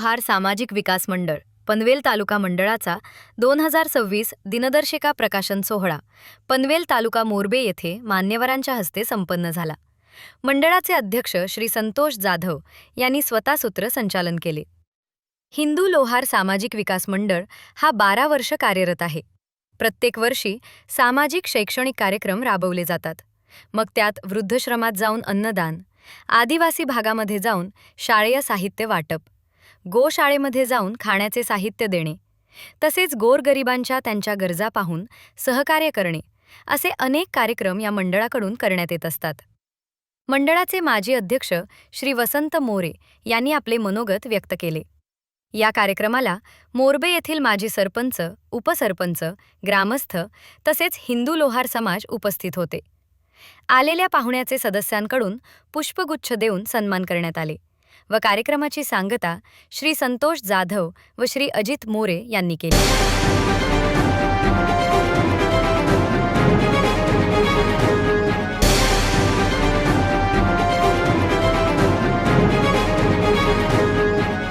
लोहार सामाजिक विकास मंडळ पनवेल तालुका मंडळाचा दोन हजार सव्वीस दिनदर्शिका प्रकाशन सोहळा. पनवेल तालुका मोरबे येथे मान्यवरांच्या हस्ते संपन्न झाला. मंडळाचे अध्यक्ष श्री संतोष जाधव यांनी स्वतः सूत्र संचालन केले. हिंदू लोहार सामाजिक विकास मंडळ हा बारा वर्ष कार्यरत आहे. प्रत्येक वर्षी सामाजिक शैक्षणिक कार्यक्रम राबवले जातात. मग त्यात वृद्धश्रमात जाऊन अन्नदान आदिवासी भागामध्ये जाऊन शाळेय साहित्य वाटप गोशाळेमध्ये जाऊन खाण्याचे साहित्य देणे तसेच गोरगरिबांच्या त्यांच्या गरजा पाहून सहकार्य करणे असे अनेक कार्यक्रम या मंडळाकडून करण्यात येत असतात. मंडळाचे माजी अध्यक्ष श्री वसंत मोरे यांनी आपले मनोगत व्यक्त केले. या कार्यक्रमाला मोरबे येथील माजी सरपंच उपसरपंच ग्रामस्थ तसेच हिंदू लोहार समाज उपस्थित होते. आलेल्या पाहुण्याचे सदस्यांकडून पुष्पगुच्छ देऊन सन्मान करण्यात आले. व कार्यक्रमाची सांगता श्री संतोष जाधव व श्री अजित मोरे यांनी केली.